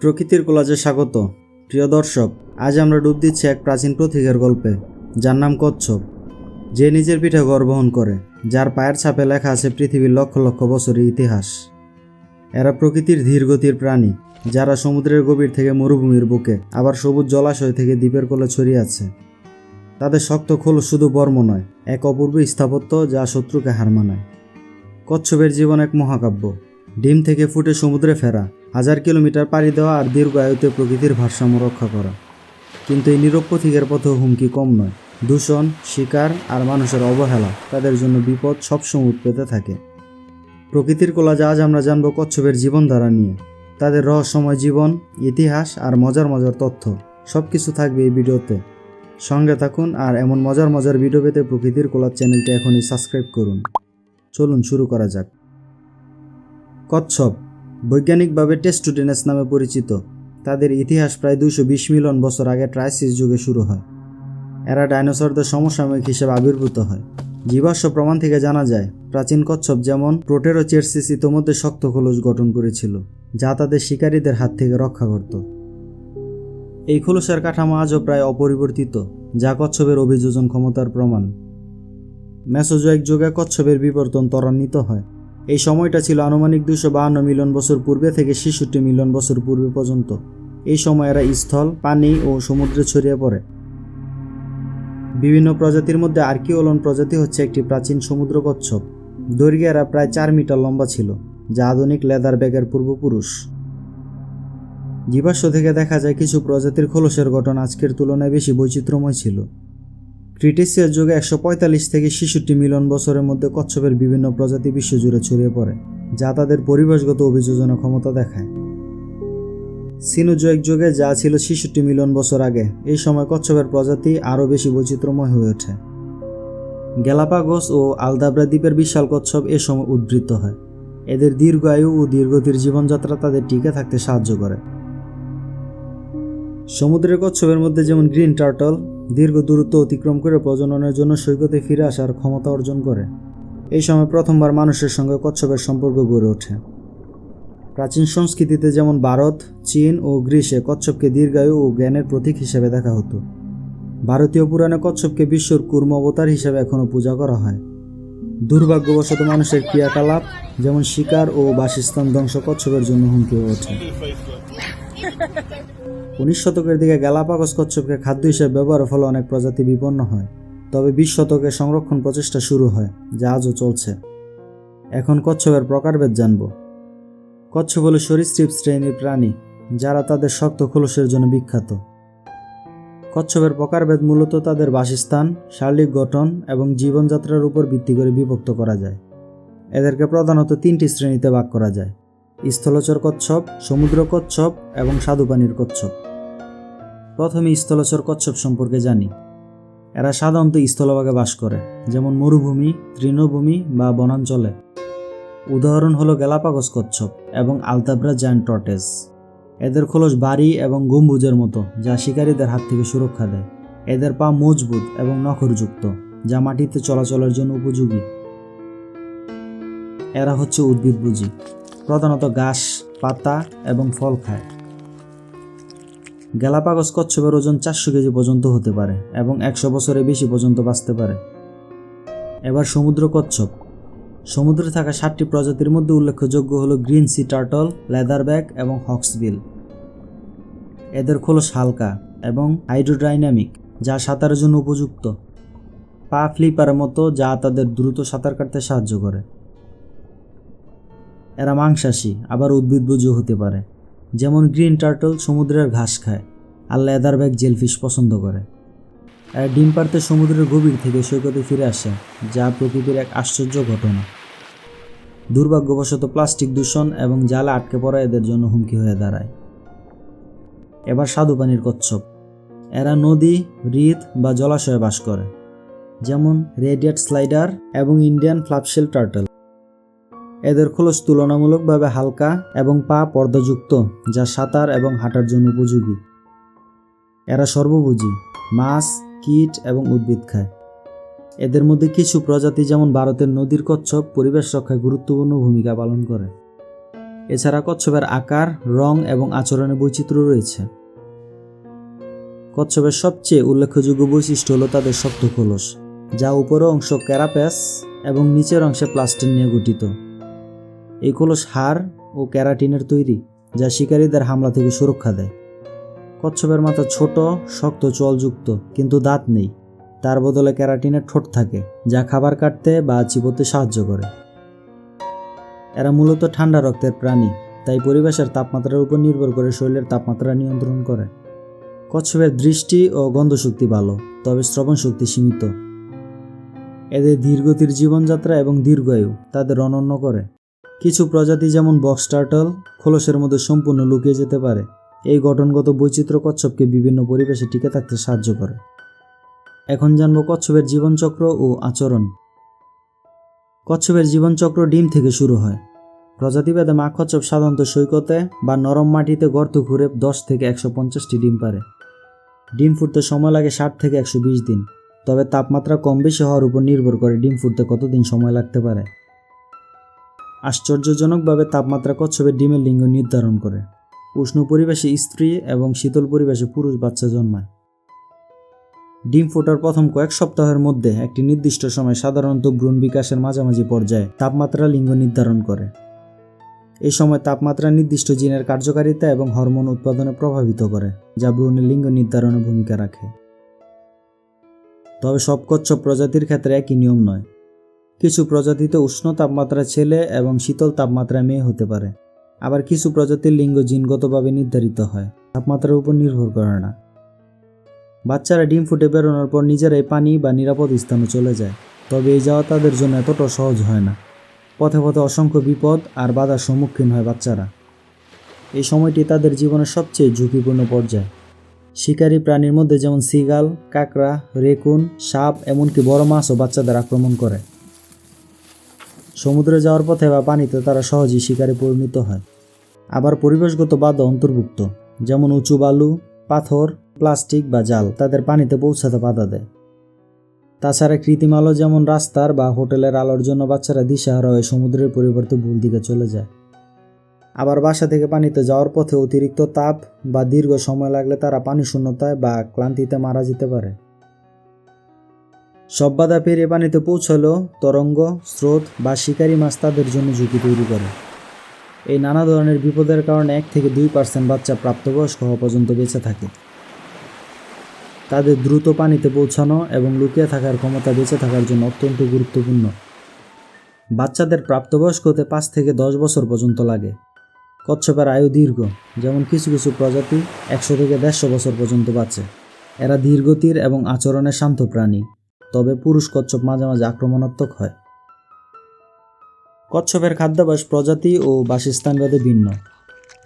প্রকৃতির কোলাজে স্বাগত। প্রিয় দর্শক, আজ আমরা ডুব দিচ্ছি এক প্রাচীন প্রতীকের গল্পে, যার নাম কচ্ছপ। যে নিজের পিঠে ঘর বহন করে, যার পায়ের ছাপে লেখা আছে পৃথিবীর লক্ষ লক্ষ বছরের ইতিহাস। এরা প্রকৃতির ধীরগতির প্রাণী, যারা সমুদ্রের গভীর থেকে মরুভূমির বুকে, আবার সবুজ জলাশয় থেকে দ্বীপের কোলে ছড়িয়ে আছে। তাদের শক্ত খোল শুধু বর্ম নয়, এক অপূর্ব স্থাপত্য যা শত্রুকে হার মানায়। কচ্ছপের জীবন এক মহাকাব্য। ডিম থেকে ফুটে সমুদ্রে ফেরা, হাজার কিলোমিটার পাড়ি দেওয়া আর দীর্ঘ আয়ুতে প্রকৃতির ভারসাম্য রক্ষা করা। কিন্তু এই নীরব পথিকের পথেও হুমকি কম নয়। দূষণ, শিকার আর মানুষের অবহেলা তাদের জন্য বিপদ সবসময় উৎপেতে থাকে। প্রকৃতির কোলাজে আজ আমরা জানব কচ্ছপের জীবনধারা নিয়ে। তাদের রহস্যময় জীবন, ইতিহাস আর মজার মজার তথ্য। সব কিছু থাকবে এই ভিডিওতে। সঙ্গে থাকুন আর এমন মজার মজার ভিডিও পেতে প্রকৃতির কোলার চ্যানেলটি এখনই সাবস্ক্রাইব করুন। চলুন শুরু করা যাক। কচ্ছপ, বৈজ্ঞানিকভাবে টেস্টুডেনেস নামে পরিচিত। তাদের ইতিহাস প্রায় দুইশো বিশ মিলিয়ন বছর আগে ট্রাইসিস যুগে শুরু হয়। এরা ডাইনোসরদের সমসাময়িক হিসেবে আবির্ভূত হয়। জীবাশ্ম প্রমাণ থেকে জানা যায়, প্রাচীন কচ্ছপ যেমন প্রোটেরোচেরসিস ইতোমধ্যে শক্ত খোলস গঠন করেছিল, যা তাদের শিকারীদের হাত থেকে রক্ষা করত। এই খোলসের কাঠামো আজও প্রায় অপরিবর্তিত, যা কচ্ছপের অভিযোজন ক্ষমতার প্রমাণ। মেসোজোয়িক যুগে কচ্ছপের বিবর্তন ত্বরান্বিত হয়। এই সময়টা ছিল আনুমানিক দুশো বাহান্ন মিলিয়ন বছর পূর্বে থেকে ছেষট্টি মিলিয়ন বছর পূর্বে পর্যন্ত। এই সময় এরা স্থল, পানি ও সমুদ্রে ছড়িয়ে পড়ে। বিভিন্ন প্রজাতির মধ্যে আর্কিওলন প্রজাতি হচ্ছে একটি প্রাচীন সমুদ্র কচ্ছপ দৈর্ঘ্যে এরা প্রায় চার মিটার লম্বা ছিল, যা আধুনিক লেদার ব্যাগের পূর্বপুরুষ। জীবাশ্ম থেকে দেখা যায় কিছু প্রজাতির খোলসের গঠন আজকের তুলনায় বেশি বৈচিত্র্যময় ছিল। ক্রিটেসিয়াস যুগে একশো পঁয়তাল্লিশ থেকে ছেষট্টি মিলিয়ন বছরের মধ্যে কচ্ছপের বিভিন্ন প্রজাতি বিশ্বজুড়ে ছড়িয়ে পড়ে, যা তাদের পরিবেশগত অভিযোজনা ক্ষমতা দেখায়। সিনোজয়িক যুগে যা ছিল ছেষট্টি মিলিয়ন বছর আগে, এই সময় কচ্ছপের প্রজাতি আরও বেশি বৈচিত্র্যময় হয়ে ওঠে। গ্যালাপাগোস ও আলদাব্রা দ্বীপের বিশাল কচ্ছপ এ সময় উদ্বৃত্ত হয়। এদের দীর্ঘ আয়ু ও দীর্ঘতির জীবনযাত্রা তাদের টিকে থাকতে সাহায্য করে। সমুদ্রের কচ্ছপের মধ্যে যেমন গ্রিন টার্টল দীর্ঘ দূরত্ব অতিক্রম করে প্রজননের জন্য সৈকতে ফিরে আসার ক্ষমতা অর্জন করে। এই সময় প্রথমবার মানুষের সঙ্গে কচ্ছপের সম্পর্ক গড়ে ওঠে। প্রাচীন সংস্কৃতিতে যেমন ভারত, চীন ও গ্রীসে কচ্ছপকে দীর্ঘায়ু ও জ্ঞানের প্রতীক হিসেবে দেখা হতো। ভারতীয় পুরাণে কচ্ছপকে বিশ্বর কুর্ম অবতার হিসেবে এখনও পূজা করা হয়। দুর্ভাগ্যবশত মানুষের ক্রিয়াকলাপ, যেমন শিকার ও বাসস্থান ধ্বংস কচ্ছপের জন্য হুমকি হয়ে ওঠে। উনিশ শতকের দিকে গ্যালাপাগস কচ্ছপকে খাদ্য হিসেবে ব্যবহারের ফলে অনেক প্রজাতি বিপন্ন হয়। তবে বিশ শতকে সংরক্ষণ প্রচেষ্টা শুরু হয়, যা আজও চলছে। এখন কচ্ছপের প্রকারভেদ জানব। কচ্ছপ হল সরীসৃপ শ্রেণির প্রাণী, যারা তাদের শক্ত খোলসের জন্য বিখ্যাত। কচ্ছপের প্রকারভেদ মূলত তাদের বাসস্থান, শারীরিক গঠন এবং জীবনযাত্রার উপর ভিত্তি করে বিভক্ত করা যায়। এদেরকে প্রধানত তিনটি শ্রেণীতে ভাগ করা যায়। স্থলচর কচ্ছপ, সমুদ্র কচ্ছপ এবং স্বাদুপানির কচ্ছপ। প্রথমে স্থলচর কচ্ছপ সম্পর্কে জানি। এরা সাধারণত স্থলভাগে বাস করে, যেমন মরুভূমি, তৃণভূমি বা বনাঞ্চলে। উদাহরণ হলো গ্যালাপাগস কচ্ছপ এবং আলতাব্রা জ্যান্ট টর্টেস। এদের খোলস বাড়ি এবং গম্বুজের মতো, যা শিকারীদের হাত থেকে সুরক্ষা দেয়। এদের পা মজবুত এবং নখরযুক্ত, যা মাটিতে চলাচলের জন্য উপযোগী। এরা হচ্ছে উদ্ভিদভোজী প্রধানত ঘাস, পাতা এবং ফল খায়। গ্যালাপাগস কচ্ছপের ওজন চারশো কেজি পর্যন্ত হতে পারে এবং একশো বছরের বেশি পর্যন্ত বাঁচতে পারে। এবার সমুদ্র কচ্ছপ। সমুদ্রে থাকা সাতটি প্রজাতির মধ্যে উল্লেখযোগ্য হল গ্রিন সি টার্টল লেদারব্যাক এবং হক্সবিল। এদের খোলস হালকা এবং হাইড্রোডাইনামিক, যা সাঁতারের জন্য উপযুক্ত। পা ফ্লিপারের মতো, যা তাদের দ্রুত সাঁতার কাটতে সাহায্য করে। এরা মাংসাশী, আবার উদ্ভিদভোজী হতে পারে। যেমন গ্রিন টার্টল সমুদ্রের ঘাস খায়, আর লেদার ব্যাগ জেলফিশ পছন্দ করে। ডিম পারতে সমুদ্রের গভীর থেকে সৈকতে ফিরে আসে, যা প্রকৃতির এক আশ্চর্য ঘটনা। দুর্ভাগ্যবশত প্লাস্টিক দূষণ এবং জালে আটকে পড়া এদের জন্য হুমকি হয়ে দাঁড়ায়। এবার স্বাদুপানির কচ্ছপ। এরা নদী হ্রদ বা জলাশয়ে বাস করে, যেমন রেডিয়াট স্লাইডার এবং ইন্ডিয়ান ফ্লাপশেল টার্টল। এদের খোলস তুলনামূলকভাবে হালকা এবং পা পর্দাযুক্ত, যা সাঁতার এবং হাঁটার জন্য উপযোগী। এরা সর্বভোজী, মাছ কীট এবং উদ্ভিদ খায়। এদের মধ্যে কিছু প্রজাতি যেমন ভারতের নদীর কচ্ছপ পরিবেশ রক্ষায় গুরুত্বপূর্ণ ভূমিকা পালন করে। এছাড়া কচ্ছপের আকার, রং এবং আচরণের বৈচিত্র্য রয়েছে। কচ্ছপের সবচেয়ে উল্লেখযোগ্য বৈশিষ্ট্য হলো তাদের শক্ত খোলস, যা উপরের অংশ ক্যারাপ্যাস এবং নিচের অংশে প্লাস্টিক নিয়ে গঠিত। এই খোলস হাড় ও ক্যারাটিনের তৈরি, যা শিকারীদের হামলা থেকে সুরক্ষা দেয়। কচ্ছপের মাথা ছোট, শক্ত চলযুক্ত কিন্তু দাঁত নেই। তার বদলে ক্যারাটিনের ঠোঁট থাকে, যা খাবার কাটতে বা চিবোতে সাহায্য করে। এরা মূলত ঠান্ডা রক্তের প্রাণী, তাই পরিবেশের তাপমাত্রার উপর নির্ভর করে শরীরের তাপমাত্রা নিয়ন্ত্রণ করে। কচ্ছপের দৃষ্টি ও গন্ধশক্তি ভালো, তবে শ্রবণ শক্তি সীমিত। এদের ধীরগতির জীবনযাত্রা এবং দীর্ঘায়ু, তাদের অনন্য করে। কিছু প্রজাতি যেমন বক্স টার্টল, খোলসের মধ্যে সম্পূর্ণ লুকিয়ে যেতে পারে। এই গঠনগত বৈচিত্র্য কচ্ছপকে বিভিন্ন পরিবেশে টিকে থাকতে সাহায্য করে। এখন জানব কচ্ছপের জীবনচক্র ও আচরণ। কচ্ছপের জীবনচক্র ডিম থেকে শুরু হয়। প্রজাতিভেদে মা কচ্ছপ সাধারণত সৈকতে বা নরম মাটিতে গর্ত ঘুরে দশ থেকে একশো পঞ্চাশটি ডিম পারে ডিম ফুটতে সময় লাগে ষাট থেকে একশো বিশ দিন। তবে তাপমাত্রা কম বেশি হওয়ার উপর নির্ভর করে ডিম ফুটতে কতদিন সময় লাগতে পারে। আশ্চর্যজনকভাবে তাপমাত্রা কচ্ছপের ডিমের লিঙ্গ নির্ধারণ করে। উষ্ণ পরিবেশে স্ত্রী এবং শীতল পরিবেশে পুরুষ বাচ্চা জন্মায়। ডিম ফোটার প্রথম কয়েক সপ্তাহের মধ্যে একটি নির্দিষ্ট সময় সাধারণত ভ্রূণ বিকাশের মাঝামাঝি পর্যায়ে তাপমাত্রা লিঙ্গ নির্ধারণ করে। এই সময় তাপমাত্রা নির্দিষ্ট জিনের কার্যকারিতা এবং হরমোন উৎপাদনে প্রভাবিত করে, যা ভ্রূণের লিঙ্গ নির্ধারণে ভূমিকা রাখে। তবে সব কচ্ছপ প্রজাতির ক্ষেত্রে একই নিয়ম নয়। কিছু প্রজাতিতে উষ্ণ তাপমাত্রা ছেলে এবং শীতল তাপমাত্রা মেয়ে হতে পারে। আবার কিছু প্রজাতির লিঙ্গ জিনগতভাবে নির্ধারিত হয়। তাপমাত্রার উপর নির্ভর করে না। বাচ্চারা ডিম ফুটে বেরোনোর পর নিজেরাই পানি বা নিরাপদ স্থানে চলে যায়। তবে এই যাওয়া তাদের জন্য এতটা সহজ হয় না। পথে পথে অসংখ্য বিপদ আর বাধার সম্মুখীন হয় বাচ্চারা। এই সময়টি তাদের জীবনের সবচেয়ে ঝুঁকিপূর্ণ পর্যায়। শিকারী প্রাণীর মধ্যে যেমন সিগাল, কাকড়া, রেকুন, সাপ, এমনকি বড় মাছও বাচ্চাদের আক্রমণ করে। সমুদ্রে যাওয়ার পথে বা পানিতে তারা সহজেই শিকারে পরিণত হয়। আবার পরিবেশগত বাধা অন্তর্ভুক্ত, যেমন উঁচু বালু, পাথর, প্লাস্টিক বা জাল তাদের পানিতে পৌঁছাতে বাধা দেয়। তাছাড়া কৃত্রিম আলো যেমন রাস্তার বা হোটেলের আলোর জন্য বাচ্চারা দিশাহারা হয়ে সমুদ্রের পরিবর্তে ভুল দিকে চলে যায়। আবার বাসা থেকে পানিতে যাওয়ার পথে অতিরিক্ত তাপ বা দীর্ঘ সময় লাগলে তারা পানি শূন্যতায় বা ক্লান্তিতে মারা যেতে পারে। সব বাধা পেরিয়ে পানিতে পৌঁছলেও তরঙ্গ, স্রোত বা শিকারী মাছ তাদের জন্য ঝুঁকি তৈরি করে। এই নানা ধরনের বিপদের কারণে এক থেকে দুই পার্সেন্ট বাচ্চা প্রাপ্তবয়স্ক হওয়া পর্যন্ত বেঁচে থাকে। তাদের দ্রুত পানিতে পৌঁছানো এবং লুকিয়ে থাকার ক্ষমতা বেঁচে থাকার জন্য অত্যন্ত গুরুত্বপূর্ণ। বাচ্চাদের প্রাপ্তবয়স্ক হতে পাঁচ থেকে দশ বছর পর্যন্ত লাগে। কচ্ছপের আয়ু দীর্ঘ, যেমন কিছু কিছু প্রজাতি একশো থেকে দেড়শো বছর পর্যন্ত বাঁচে। এরা ধীরগতির এবং আচরণের শান্ত প্রাণী। তবে পুরুষ কচ্ছপ মাঝে মাঝে আক্রমণাত্মক হয়। কচ্ছপের খাদ্যাভ্যাস প্রজাতি ও বাসস্থানভেদে ভিন্ন।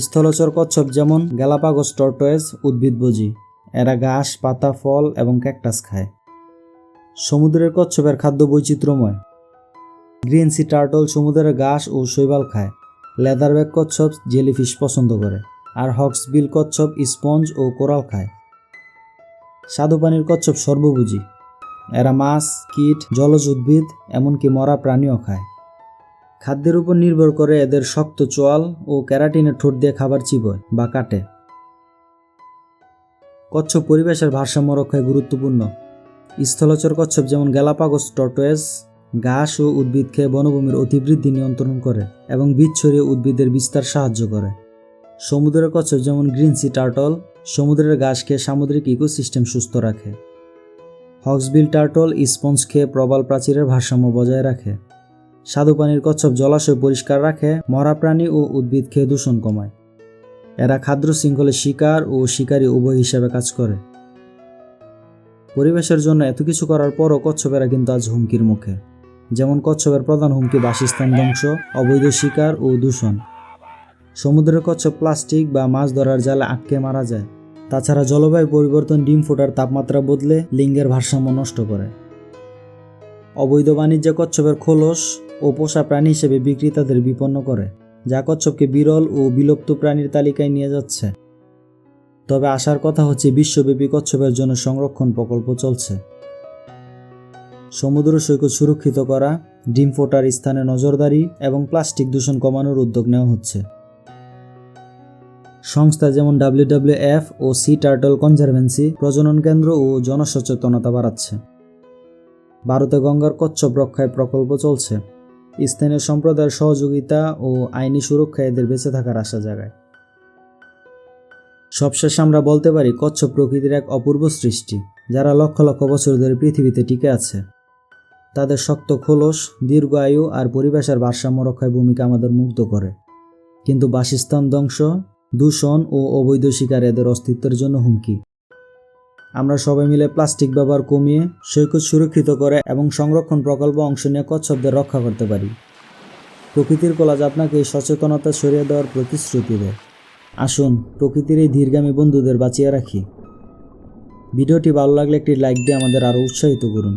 স্থলচর কচ্ছপ যেমন গ্যালাপাগোস টর্টয়েস উদ্ভিদভোজী এরা ঘাস, পাতা, ফল এবং ক্যাকটাস খায়। সমুদ্রের কচ্ছপের খাদ্য বৈচিত্র্যময়। গ্রিন সি টার্টল সমুদ্রের ঘাস ও শৈবাল খায়। লেদারব্যাক কচ্ছপ জেলিফিশ পছন্দ করে। আর হক্সবিল কচ্ছপ স্পঞ্জ ও কোরাল খায়। স্বাদুপানির কচ্ছপ সর্বভুজী। এরা মাছ, কীট, জলজ উদ্ভিদ, এমনকি মরা প্রাণীও খায়। খাদ্যের উপর নির্ভর করে এদের শক্ত চোয়াল ও ক্যারাটিনের ঠোঁট দিয়ে খাবার চিবোয় বা কাটে। কচ্ছপ পরিবেশের ভারসাম্য রক্ষায় গুরুত্বপূর্ণ। স্থলচর কচ্ছপ যেমন গ্যালাপাগোস টর্টোয়েস, ঘাস ও উদ্ভিদ খেয়ে বনভূমির অতিবৃদ্ধি নিয়ন্ত্রণ করে এবং বীজ ছড়িয়ে উদ্ভিদের বিস্তার সাহায্য করে। সমুদ্রের কচ্ছপ যেমন গ্রিন সি টার্টল, সমুদ্রের ঘাস খেয়ে সামুদ্রিক ইকোসিস্টেম সুস্থ রাখে। হক্সবিল টার্টল স্পঞ্জ খেয়ে প্রবাল প্রাচীরের ভারসাম্য বজায় রাখে। স্বাদুপানির কচ্ছপ জলাশয় পরিষ্কার রাখে, মরা প্রাণী ও উদ্ভিদ খেয়ে দূষণ কমায়। এরা খাদ্য শৃঙ্খলে শিকার ও শিকারী উভয় হিসাবে কাজ করে। পরিবেশের জন্য এত কিছু করার পরও কচ্ছপেরা কিন্তু আজ হুমকির মুখে। যেমন কচ্ছপের প্রধান হুমকি বাসস্থান ধ্বংস, অবৈধ শিকার ও দূষণ। সমুদ্রের কচ্ছপ প্লাস্টিক বা মাছ ধরার জালে আটকে মারা যায়। তাছাড়া জলবায়ু পরিবর্তন ডিম ফোটার তাপমাত্রা বদলে লিঙ্গের ভারসাম্য নষ্ট করে। অবৈধ বাণিজ্যে কচ্ছপের খোলস ও পোষা প্রাণী হিসেবে বিক্রেতাদের বিপন্ন করে, যা কচ্ছপকে বিরল ও বিলুপ্ত প্রাণীর তালিকায় নিয়ে যাচ্ছে। তবে আসার কথা হচ্ছে, বিশ্বব্যাপী কচ্ছপের জন্য সংরক্ষণ প্রকল্প চলছে। সমুদ্র সৈকত সুরক্ষিত করা, ডিম ফোটার স্থানে নজরদারি এবং প্লাস্টিক দূষণ কমানোর উদ্যোগ নেওয়া হচ্ছে। সংস্থা যেমন ডাব্লিউডাব্লিউএফ ও সি টার্টল কনজারভেন্সি প্রজনন কেন্দ্র ও জনসচেতনতা বাড়াচ্ছে। ভারতে গঙ্গার কচ্ছপ রক্ষায় প্রকল্প চলছে। স্থানীয় সম্প্রদায়ের সহযোগিতা ও আইনি সুরক্ষা এদের বেঁচে থাকার আশা জাগায়। সবশেষ আমরা বলতে পারি, কচ্ছপ প্রকৃতির এক অপূর্ব সৃষ্টি, যারা লক্ষ লক্ষ বছর ধরে পৃথিবীতে টিকে আছে। তাদের শক্ত খোলস, দীর্ঘ আয়ু আর পরিবেশের ভারসাম্য রক্ষায় ভূমিকা আমাদের মুগ্ধ করে। কিন্তু বাসস্থান ধ্বংস দূষণ ও অবৈধ শিকার এদের অস্তিত্বের জন্য হুমকি। আমরা সবাই মিলে প্লাস্টিক ব্যবহার কমিয়ে সৈকত সুরক্ষিত করে এবং সংরক্ষণ প্রকল্প অংশ নিয়ে কচ্ছপদের রক্ষা করতে পারি। প্রকৃতির কলাজ আপনাকে এই সচেতনতা সরিয়ে দেওয়ার প্রতিশ্রুতি দেয়। আসুন প্রকৃতির এই ধীরগামী বন্ধুদের বাঁচিয়ে রাখি। ভিডিওটি ভালো লাগলে একটি লাইক দিয়ে আমাদের আরও উৎসাহিত করুন।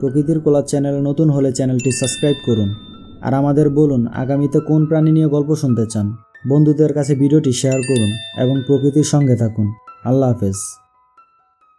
প্রকৃতির কোলার চ্যানেল নতুন হলে চ্যানেলটি সাবস্ক্রাইব করুন। আর আমাদের বলুন, আগামীতে কোন প্রাণী নিয়ে গল্প শুনতে চান? বন্ধুদের কাছে ভিডিওটি শেয়ার করুন এবং প্রকৃতির সঙ্গে থাকুন। আল্লাহ হাফেজ।